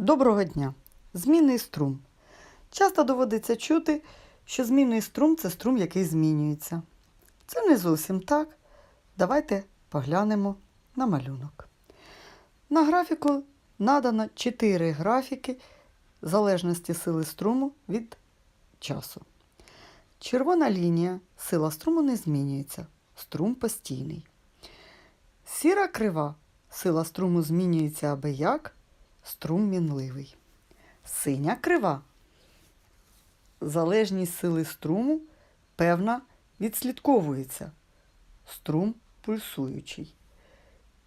Доброго дня! Змінний струм. Часто доводиться чути, що змінний струм це струм, який змінюється. Це не зовсім так. Давайте поглянемо на малюнок. На графіку надано 4 графіки залежності сили струму від часу. Червона лінія сила струму не змінюється. Струм постійний. Сіра крива сила струму змінюється аби як, струм мінливий. Синя крива. Залежність сили струму певна відслідковується. Струм пульсуючий.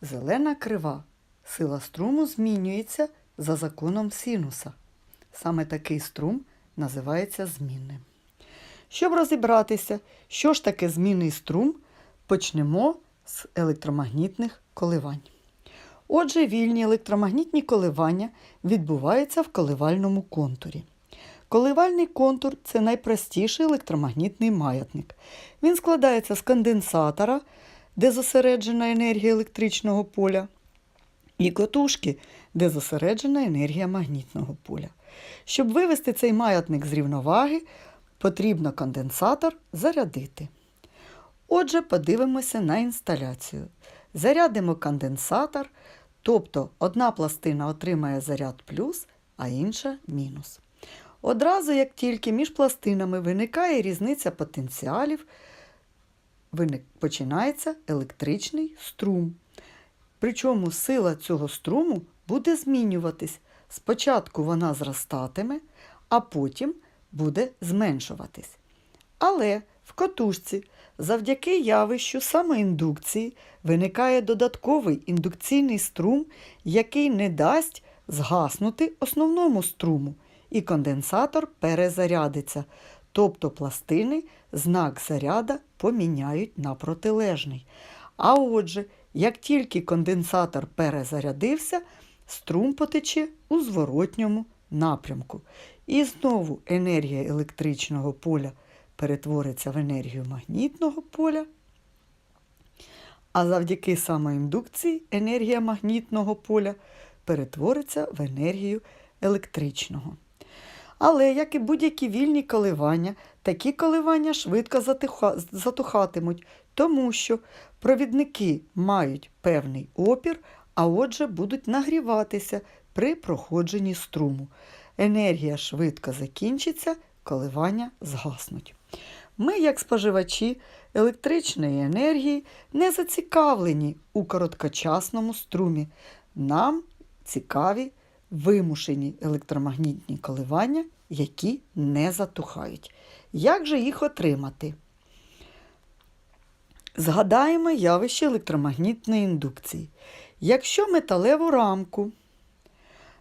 Зелена крива. Сила струму змінюється за законом синуса. Саме такий струм називається змінним. Щоб розібратися, що ж таке змінний струм, почнемо з електромагнітних коливань. Отже, вільні електромагнітні коливання відбуваються в коливальному контурі. Коливальний контур це найпростіший електромагнітний маятник. Він складається з конденсатора, де зосереджена енергія електричного поля, і котушки, де зосереджена енергія магнітного поля. Щоб вивести цей маятник з рівноваги, потрібно конденсатор зарядити. Отже, подивимося на інсталяцію. Зарядимо конденсатор, тобто одна пластина отримає заряд плюс, а інша мінус. Одразу, як тільки між пластинами виникає різниця потенціалів, починається електричний струм. Причому сила цього струму буде змінюватись. Спочатку вона зростатиме, а потім буде зменшуватись. Але в котушці завдяки явищу самоіндукції виникає додатковий індукційний струм, який не дасть згаснути основному струму, і конденсатор перезарядиться. Тобто пластини знак заряда поміняють на протилежний. А отже, як тільки конденсатор перезарядився, струм потече у зворотньому напрямку. І знову енергія електричного поля перетвориться в енергію магнітного поля. А завдяки самоіндукції енергія магнітного поля перетвориться в енергію електричного. Але, як і будь-які вільні коливання, такі коливання швидко затухатимуть, тому що провідники мають певний опір, а отже будуть нагріватися при проходженні струму. Енергія швидко закінчиться, коливання згаснуть. Ми, як споживачі електричної енергії, не зацікавлені у короткочасному струмі. Нам цікаві вимушені електромагнітні коливання, які не затухають. Як же їх отримати? Згадаємо явище електромагнітної індукції. Якщо металеву рамку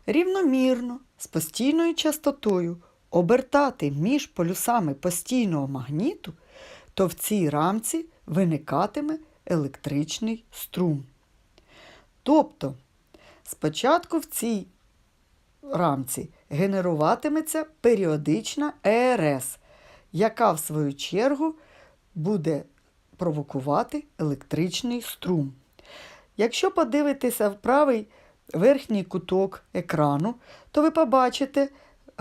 рівномірно з постійною частотою обертати між полюсами постійного магніту, то в цій рамці виникатиме електричний струм. Тобто, спочатку в цій рамці генеруватиметься періодична ЕРС, яка в свою чергу буде провокувати електричний струм. Якщо подивитися в правий верхній куток екрану, то ви побачите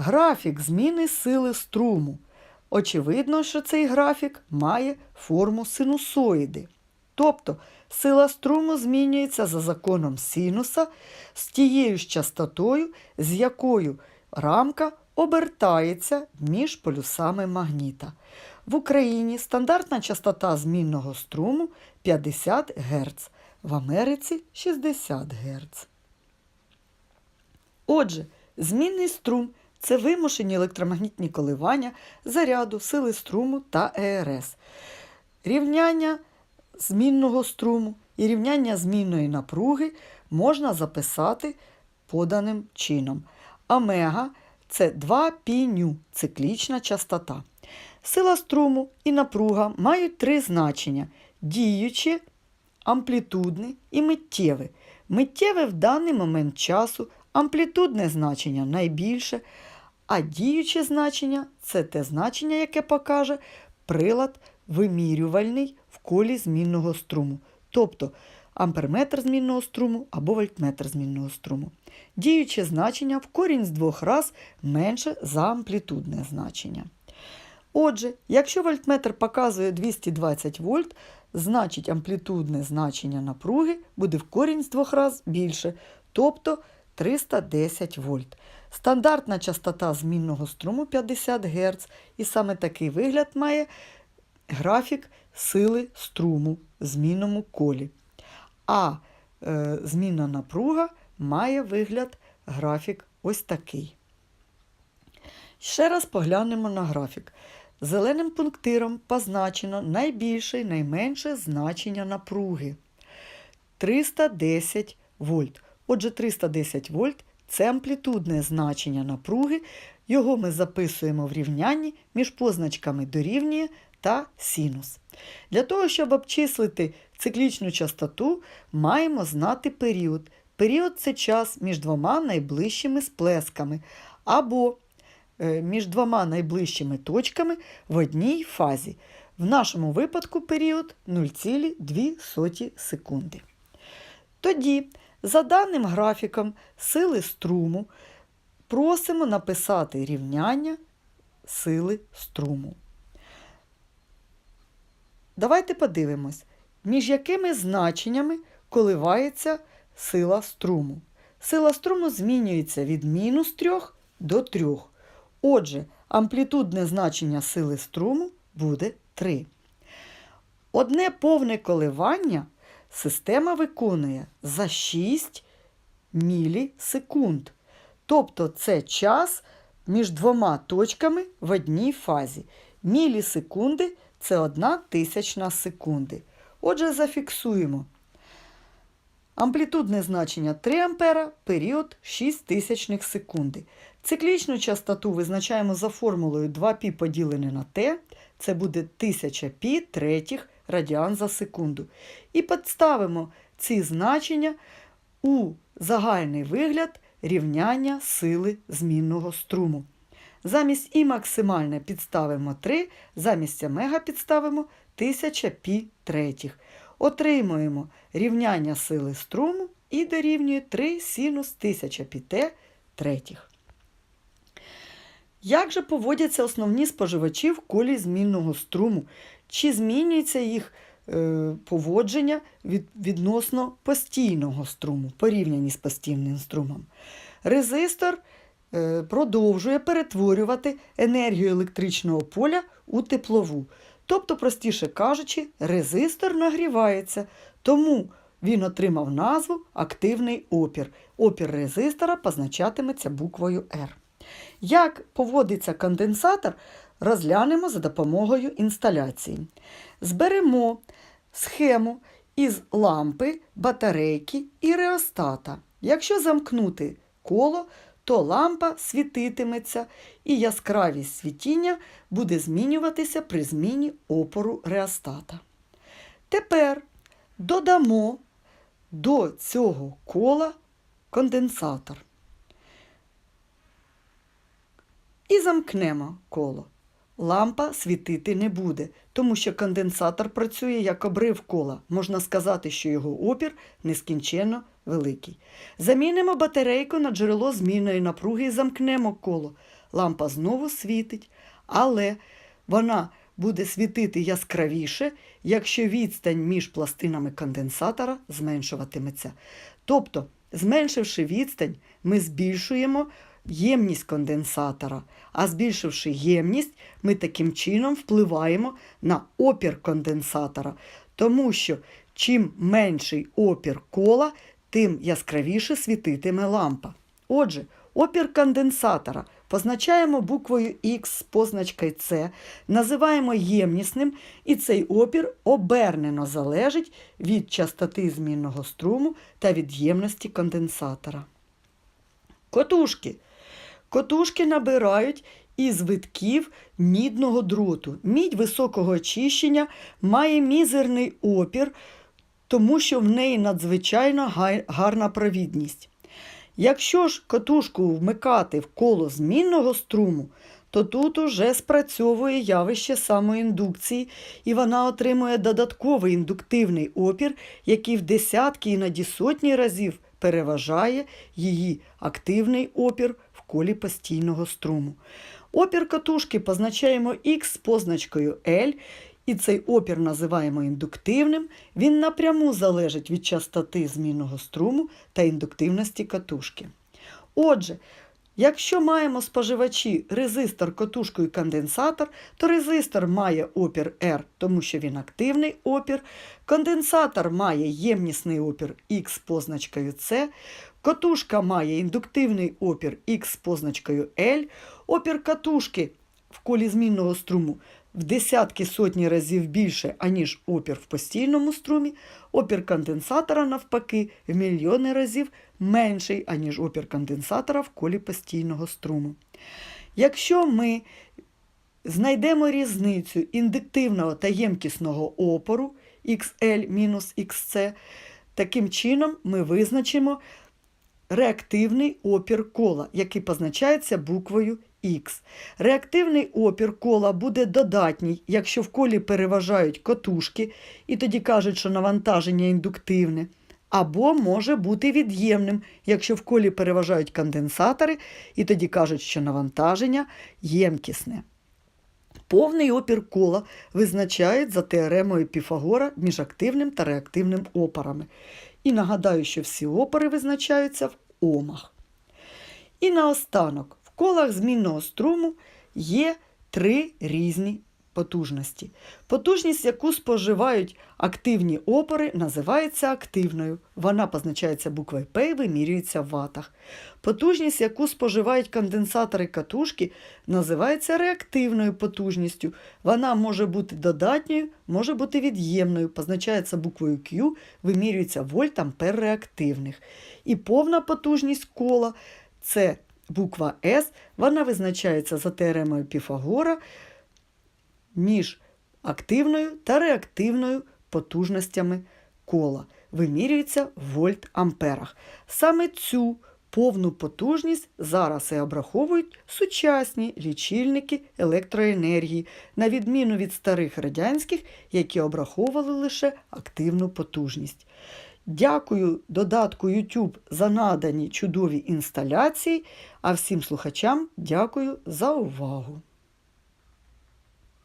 графік зміни сили струму. Очевидно, що цей графік має форму синусоїди. Тобто сила струму змінюється за законом синуса з тією ж частотою, з якою рамка обертається між полюсами магніта. В Україні стандартна частота змінного струму 50 Гц, в Америці 60 Гц. Отже, змінний струм це вимушені електромагнітні коливання заряду, сили струму та ЕРС. Рівняння змінного струму і рівняння змінної напруги можна записати поданим чином. Омега це 2 піню циклічна частота. Сила струму і напруга мають три значення: діюче, амплітудне і миттєве. Миттєве в даний момент часу, амплітудне значення найбільше, а діюче значення це те значення, яке покаже прилад вимірювальний в колі змінного струму. Тобто амперметр змінного струму або вольтметр змінного струму. Діюче значення в корінь з двох раз менше за амплітудне значення. Отже, якщо вольтметр показує 220 вольт, значить амплітудне значення напруги буде в корінь з двох раз більше, тобто 310 вольт. Стандартна частота змінного струму 50 Гц, і саме такий вигляд має графік сили струму в змінному колі. А е, змінна напруга має вигляд графік ось такий. Ще раз поглянемо на графік. Зеленим пунктиром позначено найбільше і найменше значення напруги 310 вольт. Отже, 310 вольт це амплітудне значення напруги. Його ми записуємо в рівнянні між позначками дорівнює та синус. Для того, щоб обчислити циклічну частоту, маємо знати період. Період це час між двома найближчими сплесками або е, між двома найближчими точками в одній фазі. В нашому випадку період 0,2 секунди. Тоді, за даним графіком сили струму, просимо написати рівняння сили струму. Давайте подивимось, між якими значеннями коливається сила струму. Сила струму змінюється від мінус 3 до 3. Отже, амплітудне значення сили струму буде 3. Одне повне коливання система виконує за 6 мілісекунд. Тобто це час між двома точками в одній фазі. Мілісекунди це одна тисячна секунди. Отже, зафіксуємо. Амплітудне значення 3 А, період 6 тисячних секунди. Циклічну частоту визначаємо за формулою 2π поділене на t, це буде 1000 π третіх радіан за секунду. І підставимо ці значення у загальний вигляд рівняння сили змінного струму. Замість і максимальне підставимо 3, замість омега підставимо 1000 пі третіх. Отримуємо рівняння сили струму і дорівнює 3 синус 1000 піте третіх. Як же поводяться основні споживачі в колі змінного струму? Чи змінюється їх е, поводження від, відносно постійного струму, порівняні з постійним струмом? Резистор е, продовжує перетворювати енергію електричного поля у теплову. Тобто, простіше кажучи, резистор нагрівається, тому він отримав назву активний опір. Опір резистора позначатиметься буквою R. Як поводиться конденсатор, розглянемо за допомогою інсталяції. Зберемо схему із лампи, батарейки і реостата. Якщо замкнути коло, то лампа світитиметься і яскравість світіння буде змінюватися при зміні опору реостата. Тепер додамо до цього кола конденсатор. І замкнемо коло. Лампа світити не буде, тому що конденсатор працює як обрив кола. Можна сказати, що його опір нескінченно великий. Замінимо батарейку на джерело змінної напруги і замкнемо коло. Лампа знову світить, але вона буде світити яскравіше, якщо відстань між пластинами конденсатора зменшуватиметься. Тобто, зменшивши відстань, ми збільшуємо ємність конденсатора, а збільшивши ємність, ми таким чином впливаємо на опір конденсатора, тому що чим менший опір кола, тим яскравіше світитиме лампа. Отже, опір конденсатора позначаємо буквою Х з позначкою С, називаємо ємнісним, і цей опір обернено залежить від частоти змінного струму та від ємності конденсатора. Котушки. Котушки набирають із витків мідного дроту. Мідь високого очищення має мізерний опір, тому що в неї надзвичайно гарна провідність. Якщо ж котушку вмикати в коло змінного струму, то тут уже спрацьовує явище самоіндукції, і вона отримує додатковий індуктивний опір, який в десятки і іноді сотні разів переважає її активний опір колі постійного струму. Опір катушки позначаємо Х з позначкою L, і цей опір називаємо індуктивним. Він напряму залежить від частоти змінного струму та індуктивності катушки. Отже, якщо маємо споживачі резистор, катушку і конденсатор, то резистор має опір R, тому що він активний опір. Конденсатор має ємнісний опір Х з позначкою С. Катушка має індуктивний опір Х з позначкою L. Опір катушки в колі змінного струму в десятки сотні разів більше, аніж опір в постійному струмі. Опір конденсатора, навпаки, в мільйони разів менший, аніж опір конденсатора в колі постійного струму. Якщо ми знайдемо різницю індуктивного та ємкісного опору XL-XC, таким чином ми визначимо реактивний опір кола, який позначається буквою Х. Реактивний опір кола буде додатній, якщо в колі переважають котушки, і тоді кажуть, що навантаження індуктивне. Або може бути від'ємним, якщо в колі переважають конденсатори, і тоді кажуть, що навантаження ємкісне. Повний опір кола визначають за теоремою Піфагора між активним та реактивним опорами. І нагадаю, що всі опори визначаються в омах. І наостанок, в колах змінного струму є три різні потужності. Потужність, яку споживають активні опори, називається активною. Вона позначається буквою П і вимірюється в ватах. Потужність, яку споживають конденсатори катушки, називається реактивною потужністю. Вона може бути додатньою, може бути від'ємною, позначається буквою Q, вимірюється вольт ампер реактивних. І повна потужність кола це буква С, вона визначається за теоремою Піфагора між активною та реактивною потужностями кола. Вимірюється в вольт-амперах. Саме цю повну потужність зараз і обраховують сучасні лічильники електроенергії, на відміну від старих радянських, які обраховували лише активну потужність. Дякую додатку YouTube за надані чудові інсталяції, а всім слухачам дякую за увагу.